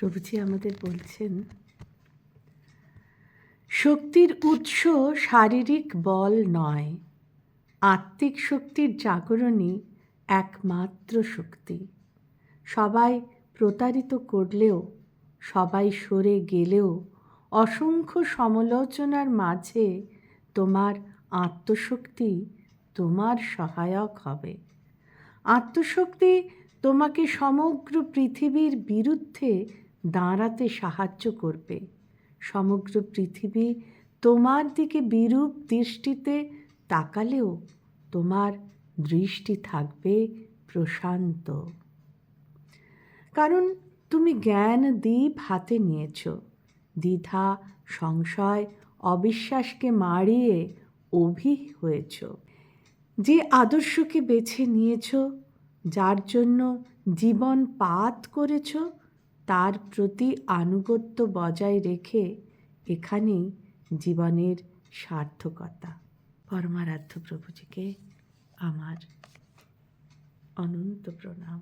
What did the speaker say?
প্রভুজি আমাদের বলছেন, শক্তির উৎস শারীরিক বল নয়, আত্মিক শক্তির জাগরণই একমাত্র শক্তি। সবাই প্রতারিত করলেও, সবাই সরে গেলেও, অসংখ্য সমালোচনার মাঝে তোমার আত্মশক্তি তোমার সহায়ক হবে। আত্মশক্তি তোমাকে সমগ্র পৃথিবীর বিরুদ্ধে দাঁড়াতে সাহায্য করবে। সমগ্র পৃথিবী তোমার দিকে বিরূপ দৃষ্টিতে তাকালেও তোমার দৃষ্টি থাকবে প্রশান্ত। কারণ তুমি জ্ঞান দ্বীপ হাতে নিয়েছ। দ্বিধা, সংশয়, অবিশ্বাসকে মারিয়ে অভি হয়েছ। যে আদর্শকে বেছে নিয়েছ, যার জন্য জীবন পাত করেছ তার প্রতি আনুগত্য বজায় রেখে এখানেই জীবনের সার্থকতা। পরমারাধ্য প্রভুজিকে আমার অনন্ত প্রণাম।